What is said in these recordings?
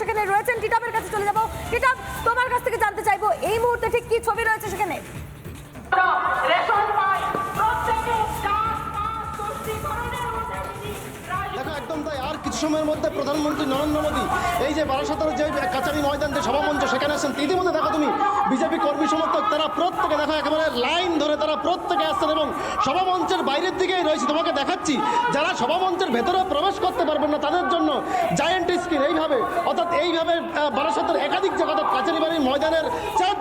সেখানে রয়েছেন টিটাবের কাছে চলে যাব। টিটাব তোমার কাছ থেকে জানতে চাইব, এই মুহূর্তে ঠিক কি ছবি রয়েছে সেখানে? সময়ের মধ্যে প্রধানমন্ত্রী নরেন্দ্র মোদী, এই যে বারাসাতের যে কাচারি ময়দান যে সভামঞ্চ, সেখানে আসছেন ইতিমধ্যে দেখো তুমি, বিজেপি কর্মী সমর্থক, তারা প্রত্যেকে দেখো, একেবারে লাইন ধরে তারা প্রত্যেকে আসছেন এবং সভামঞ্চের বাইরের দিকেই রয়েছে। তোমাকে দেখাচ্ছি, যারা সভামঞ্চের ভেতরে প্রবেশ করতে পারবেন না, তাদের জন্য জায়েন্ট স্ক্রিন এইভাবে, অর্থাৎ এইভাবে বারাসাতের একাধিক জায়গা অর্থাৎ কাচারি বাড়ির ময়দানের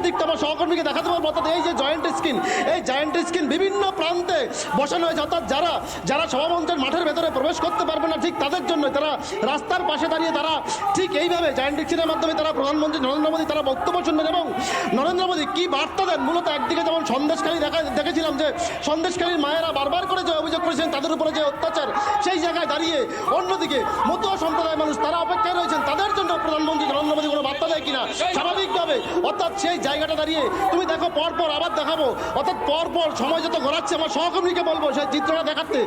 চারদিকটা আমার সহকর্মীকে দেখাতে পারব, অর্থাৎ এই যে জয়েন্ট স্ক্রিন এই জয়েন্ট স্ক্রিন বিভিন্ন প্রান্তে বসানো হয়েছে, অর্থাৎ যারা যারা সভামঞ্চের মাঠের ভেতরে প্রবেশ করতে পারবে না, ঠিক তাদের জন্য তারা রাস্তার পাশে দাঁড়িয়ে তারা ঠিক এইভাবে জয়েন্ট স্ক্রিনের মাধ্যমে তারা প্রধানমন্ত্রী নরেন্দ্র মোদী তারা বক্তব্য শুনবেন এবং নরেন্দ্র মোদী কি বার্তা দেন? মূলত একদিকে যেমন সন্দেশখালী দেখা, দেখেছিলাম যে সন্দেশখালীর মায়েরা বারবার করে যে অভিযোগ করেছেন, তাদের উপরে যে অত্যাচার, সেই জায়গায় দাঁড়িয়ে অন্যদিকে মতুয়া সম্প্রদায়ের মানুষ, তারা অপেক্ষায় রয়েছেন, তাদের জন্য প্রধানমন্ত্রী নরেন্দ্র মোদী দেয় কিনা? স্বাভাবিকভাবে। অর্থাৎ সেই জায়গাটা দাঁড়িয়ে তুমি দেখো পরপর আবার দেখাবো। অর্থাৎ পরপর সময় যত গড়াচ্ছে, আমার সহকর্মীকে বলব সেই চিত্রটা দেখাতে।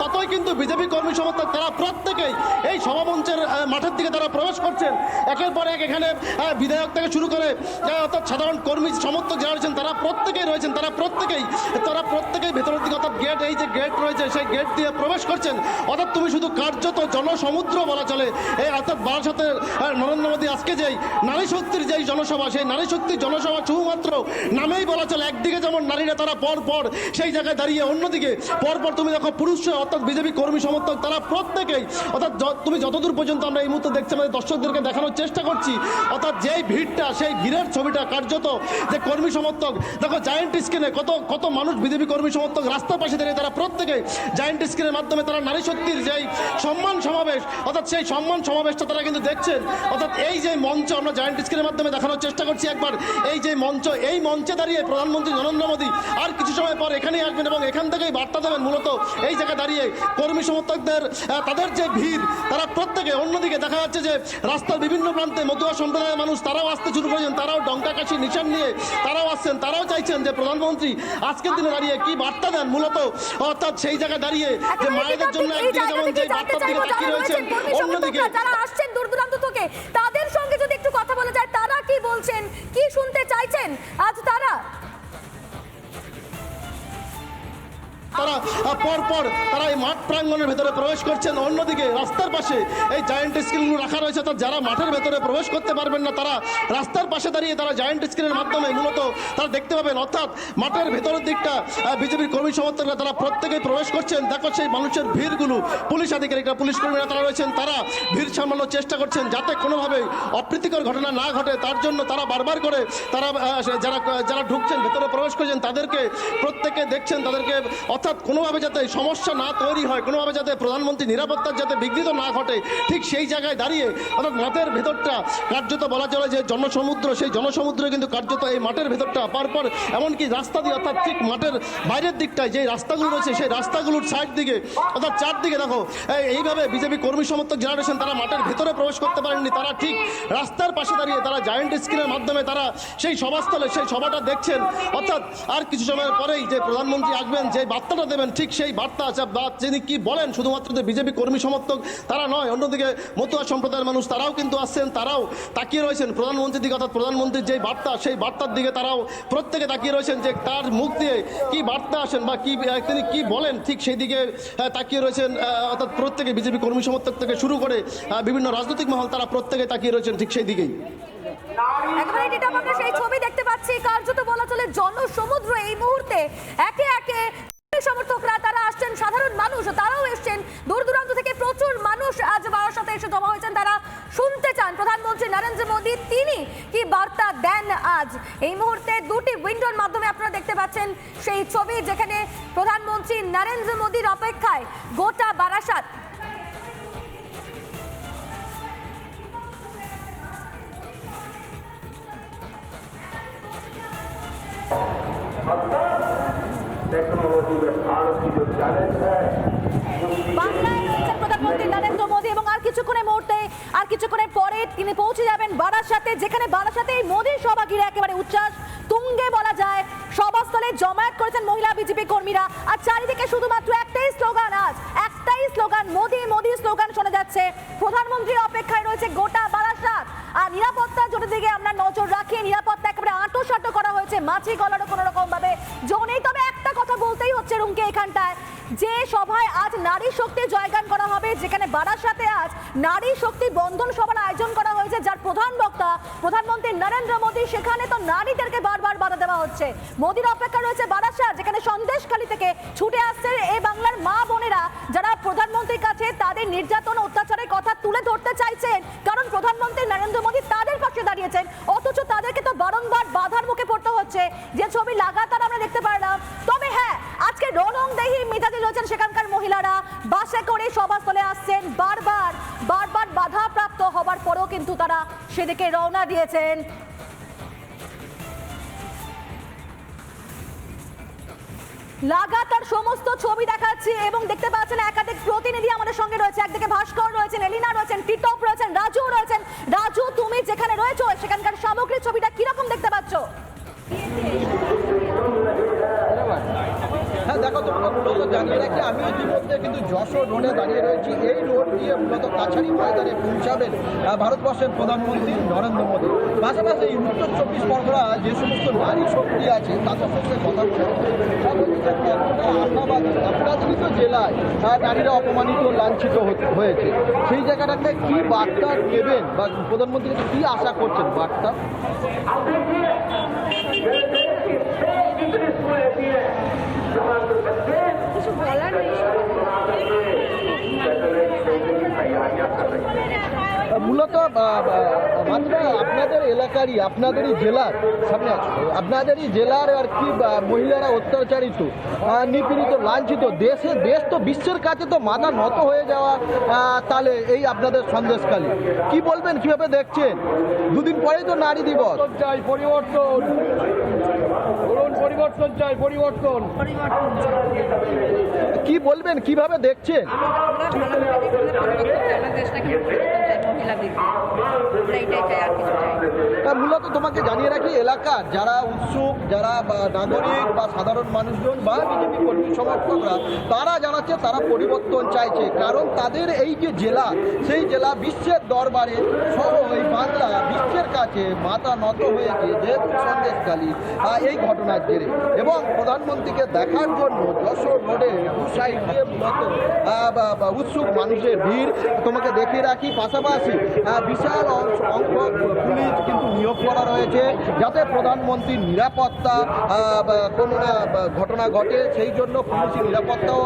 ততই কিন্তু বিজেপি কর্মী সমর্থক তারা প্রত্যেকেই এই সভামঞ্চের মাঠের দিকে তারা প্রবেশ করছেন। একের পর এক এখানে বিধায়ক থেকে শুরু করে অর্থাৎ সাধারণ কর্মী সমর্থক যারা রয়েছেন, তারা প্রত্যেকেই রয়েছেন, তারা প্রত্যেকেই তারা প্রত্যেকেই ভেতরের দিকে, অর্থাৎ গেট এই যে গেট রয়েছে, সেই গেট দিয়ে প্রবেশ করছেন। অর্থাৎ তুমি শুধু কার্যত জনসমুদ্র বলা চলে। এই অর্থাৎ বারাসাতের নরেন্দ্র মোদী আজকে যেই নারী শক্তির যেই জনসভা, সেই নারী শক্তির জনসভা শুধুমাত্র নামেই বলা চলে। একদিকে যেমন নারীরা তারা পর পর সেই জায়গায় দাঁড়িয়ে, অন্যদিকে পর পর তুমি দেখো পুরুষ অর্থাৎ বিজেপি কর্মী সমর্থক, তারা প্রত্যেকেই, অর্থাৎ তুমি যতদূর পর্যন্ত আমরা এই মুহূর্তে দেখছি আমাদের দর্শকদেরকে দেখানোর চেষ্টা করছি, অর্থাৎ যেই ভিড়টা, সেই ভিড়ের ছবিটা কার্যত যে কর্মী সমর্থক, দেখো জায়েন্ট স্ক্রিনে কত কত মানুষ বিজেপি কর্মী সমর্থক রাস্তার পাশে দাঁড়িয়ে, তারা প্রত্যেকে জায়েন্ট স্ক্রিনের মাধ্যমে তারা নারী শক্তির যেই সম্মান সমাবেশ, অর্থাৎ সেই সম্মান সমাবেশটা তারা কিন্তু দেখছেন, অর্থাৎ এই যে মঞ্চ আমরা জায়েন্ট স্ক্রিনের মাধ্যমে দেখানোর চেষ্টা করছি একবার। এই যে মঞ্চ এই মঞ্চে দাঁড়িয়ে প্রধানমন্ত্রী নরেন্দ্র মোদী আর কিছু সময় পর এখানেই আসবেন এবং এখান থেকেই বার্তা দেবেন মূলত এই জায়গায় দাঁড়িয়ে কর্মী সমর্থকদের তাদের যে ভিড় তারা প্রত্যেকে অন্যদিকে দেখা যাচ্ছে যে রাস্তার বিভিন্ন প্রান্তে মতুয়া সম্প্রদায়ের মানুষ তারাও আসতে শুরু করেছেন তারাও ডঙ্কা কাশি নিশান নিয়ে তারাও আসছেন তারাও চাইছেন যে প্রধানমন্ত্রী আজকের দিনে দাঁড়িয়ে কি বার্তা দেন মূলত। অর্থাৎ সেই জায়গায় দাঁড়িয়ে যে মায়েদের জন্য একদিকে যেমন যে বার্তার দিকে তাকিয়ে রয়েছেন অন্যদিকে যারা আসছেন দূর দূরান্ত থেকে তাদের সঙ্গে যদি একটু কথা বলা যায় তারা কি বলছেন? কি শুনতে চাইছেন? আজ তারা তারা আহ, পর পর তারা এই মাঠ প্রাঙ্গণের ভেতরে প্রবেশ করছেন। অন্যদিকে রাস্তার পাশে এই জায়েন্ট স্ক্রিনগুলো রাখা রয়েছে অর্থাৎ যারা মাঠের ভেতরে প্রবেশ করতে পারবেন না তারা রাস্তার পাশে দাঁড়িয়ে তারা জায়েন্ট স্ক্রিনের মাধ্যমে মূলত তারা দেখতে পাবেন। অর্থাৎ মাঠের ভেতরের দিকটা বিজেপির কর্মী সমর্থকরা তারা প্রত্যেকেই প্রবেশ করছেন। দেখো সেই মানুষের ভিড়গুলো পুলিশ আধিকারিকরা পুলিশ কর্মীরা তারা রয়েছেন তারা ভিড় সামলানোর চেষ্টা করছেন যাতে কোনোভাবেই অপ্রীতিকর ঘটনা না ঘটে। তার জন্য তারা বারবার করে তারা যারা যারা ঢুকছেন ভেতরে প্রবেশ করছেন তাদেরকে প্রত্যেকে দেখছেন তাদেরকে অর্থাৎ কোনোভাবে যাতে সমস্যা না তৈরি হয়, কোনোভাবে যাতে প্রধানমন্ত্রী নিরাপত্তার যাতে বিঘ্নিত না ঘটে, ঠিক সেই জায়গায় দাঁড়িয়ে অর্থাৎ মাঠের ভেতরটা কার্যত বলা চলে যে জনসমুদ্র, সেই জনসমুদ্রে কিন্তু কার্যত এই মাঠের ভেতরটা পরপর এমনকি রাস্তা দিয়ে অর্থাৎ ঠিক মাঠের বাইরের দিকটায় যে রাস্তাগুলো রয়েছে, সেই রাস্তাগুলোর সাইড দিকে অর্থাৎ চারদিকে দেখো এইভাবে বিজেপি কর্মী সমর্থক জেনারেশন তারা মাঠের ভেতরে প্রবেশ করতে পারেননি, তারা ঠিক রাস্তার পাশে দাঁড়িয়ে তারা জায়েন্ট স্ক্রিনের মাধ্যমে তারা সেই সভাস্থলে, সেই সভাটা দেখছেন। অর্থাৎ আর কিছু সময়ের পরেই যে প্রধানমন্ত্রী আসবেন, যে বার্তাটা দেবেন ঠিক সেই বার্তা আছে তিনি কি বলেন, শুধুমাত্র যে বিজেপি কর্মী সমর্থক তারা নয়, অন্যদিকে মতুয়া সম্প্রদায়ের মানুষ তারাও কিন্তু আসছেন, তারাও তাকিয়ে রয়েছেন। প্রধানমন্ত্রীর দিকে অর্থাৎ প্রধানমন্ত্রীর যেই বার্তা, সেই বার্তার দিকে তারাও প্রত্যেকে তাকিয়ে রয়েছেন যে তার মুখ দিয়ে কি বার্তা আসেন বা কি তিনি কি বলেন, ঠিক সেই দিকে তাকিয়ে রয়েছেন অর্থাৎ প্রত্যেকে বিজেপি কর্মী সমর্থক থেকে শুরু করে বিভিন্ন রাজনৈতিক মহল তারা প্রত্যেকে তাকিয়ে রয়েছেন ঠিক সেই দিকেই। একেবারে এটা আমরা সেই ছবি দেখতে পাচ্ছি, কার্যত বলা চলে জনসমুদ্র এই মুহূর্তে। একে একে সমর্থকরা, তারা আসছেন সাধারণ মানুষ, তারাও এসছেন। দূর দূরান্ত থেকে প্রচুর মানুষ আজ বাবার সাথে এসে জমা হয়েছেন, তারা শুনতে চান। প্রধানমন্ত্রী নরেন্দ্র মোদী, তিনি কি বার্তা দেন আজ? এই মুহূর্তে দুটি উইন্ডোর মাধ্যমে আপনারা দেখতে পাচ্ছেন সেই ছবি, যেখানে প্রধানমন্ত্রী নরেন্দ্র মোদীর অপেক্ষায় গোটা বারাসাত। Hasta কর্মীরা। আর চারিদিকে শুধুমাত্র একটাই স্লোগান আজ, একটাই স্লোগান, মোদি মোদি স্লোগান শোনা যাচ্ছে। প্রধানমন্ত্রী অপেক্ষায় রয়েছে গোটা বারাসাত। আর নিরাপত্তা জোটের দিকে আমরা নজর রাখি, নিরাপত্তা একেবারে আঁটো করা হয়েছে, মাছি গলারও কোনো রকম ভাবে জোনেই তবে যে সভায় আজ নারী শক্তি জয়গান করা হবে, যেখানে বারাসাতে আজ নারী শক্তি বন্ধন সভার আয়োজন করা হয়েছে, যার প্রধান বক্তা প্রধানমন্ত্রী নরেন্দ্র মোদী। সেখানে তো নারীদেরকে বারবার বাধা দেওয়া হচ্ছে। মোদীর অপেক্ষা রয়েছে বারাসাত, যেখানে সন্দেশখালী থেকে ছুটে আসছে এই বাংলার মা বোনেরা। যারা প্রধানমন্ত্রীর কাছে তাদের নির্যাতন, অত্যাচারের কথা তুলে ধরতে চাইছেন, কারণ প্রধানমন্ত্রী নরেন্দ্র মোদী তাদের পাশে দাঁড়িয়েছেন, অথচ তাদেরকে তো বারংবার বাধার মুখে পড়তে হচ্ছে। যে ছবি লাগাতার আমরা দেখতে পারলাম তবে হ্যাঁ আজকে রনং দেহি মিতাদি রয়েছেন সেখানকার মহিলারা বাসে করে সভাস্থলে আসছেন বারবার বারবার বাধা প্রাপ্ত হবার পরেও কিন্তু তারা সেদিকে রওনা দিয়েছেন। লাগাতার সমস্ত ছবি দেখাচ্ছি এবং দেখতে পাচ্ছেন একাধিক প্রতিনিধি আমাদের সঙ্গে রয়েছে। একদিকে ভাস্কর রয়েছেন, এলিনা রয়েছেন টিটপ রয়েছেন, রাজু রয়েছেন। রাজু, তুমি যেখানে রয়েছো, সেখানকার সামগ্রিক ছবিটা কীরকম দেখতে পাচ্ছ? হ্যাঁ দেখো তোমরা মূলত জানিয়ে রাখি, আমি ইতিমধ্যে কিন্তু যশোর রোডে দাঁড়িয়ে রয়েছি। এই রোড দিয়ে মূলত কাছারি ময়দানে পৌঁছাবেন ভারতবর্ষের প্রধানমন্ত্রী নরেন্দ্র মোদী। পাশাপাশি উত্তর চব্বিশ পরগনা যে সমস্ত নারী শক্তি আছে তাদের সঙ্গে কথা বলব। তারা বলছে যে কতটা আশাবাদী আপনাদেরই তো জেলায় নারীরা অপমানিত, লাঞ্ছিত হয়েছে। সেই জায়গাটাতে কি বার্তা নেবেন বা প্রধানমন্ত্রী কি আশা করছেন বার্তা? কিছু বলার মূলত আহ, আপনাদের এলাকারই আপনাদেরই জেলার সামনে আছে। আপনাদেরই জেলার আর কি মহিলারা অত্যাচারিত নিপীড়িত লাঞ্ছিত। দেশে দেশ তো বিশ্বের কাছে তো মাথা নত হয়ে যাওয়া তাহলে এই আপনাদের সন্দেশকালে কি বলবেন কীভাবে দেখছেন? দুদিন পরেই তো নারী দিবস। চাই পরিবর্তন। পরিবর্তন চাই পরিবর্তন। কি বলবেন কীভাবে দেখছেন? আমরা ভালো করে আমরা পরিবর্তন তা মূলত তোমাকে জানিয়ে রাখি এলাকার যারা উৎসুক, যারা বা নাগরিক বা সাধারণ মানুষজন বা বিজেপি কর্মী সমর্থকরা, তারা জানাচ্ছে তারা পরিবর্তন চাইছে। কারণ তাদের এই যে জেলা, সেই জেলা বিশ্বের দরবারে সহ এই বাংলা বিশ্বের কাছে মাথা নত হয়েছে যেহেতু সন্দেশকালী এই ঘটনার জেরে। এবং প্রধানমন্ত্রীকে দেখার জন্য যশোর রোডে দু দিয়ে মূলত উৎসুক মানুষের ভিড়। তোমাকে দেখিয়ে রাখি, পাশাপাশি বিশাল অংশ পুলিশ কিন্তু নিয়োগ করা রয়েছে যাতে প্রধানমন্ত্রীর নিরাপত্তা কোনো ঘটনা ঘটে সেই জন্য পুলিশ নিরাপত্তাও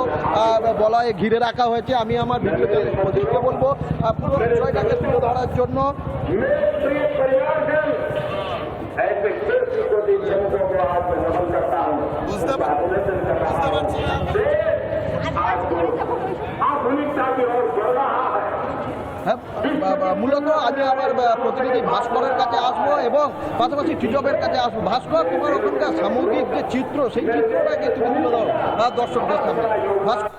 বলায় ঘিরে রাখা হয়েছে। আমি আমার ভিডিওতে প্রদীপকে বলব পুরো বিষয়টাকে তুলে ধরার জন্য। বুঝতে পারছি আধুনিকতা কি ওর বড় মূলত আমি আমার প্রতিনিধি ভাস্করের কাছে আসব এবং পাশাপাশি টিজবের কাছে আসব। ভাস্কর, তোমার ওখানকার সামগ্রিক যে চিত্র, সেই চিত্রটাকে তুমি তুলে ধরো দর্শকদের সামনে ভাস্কর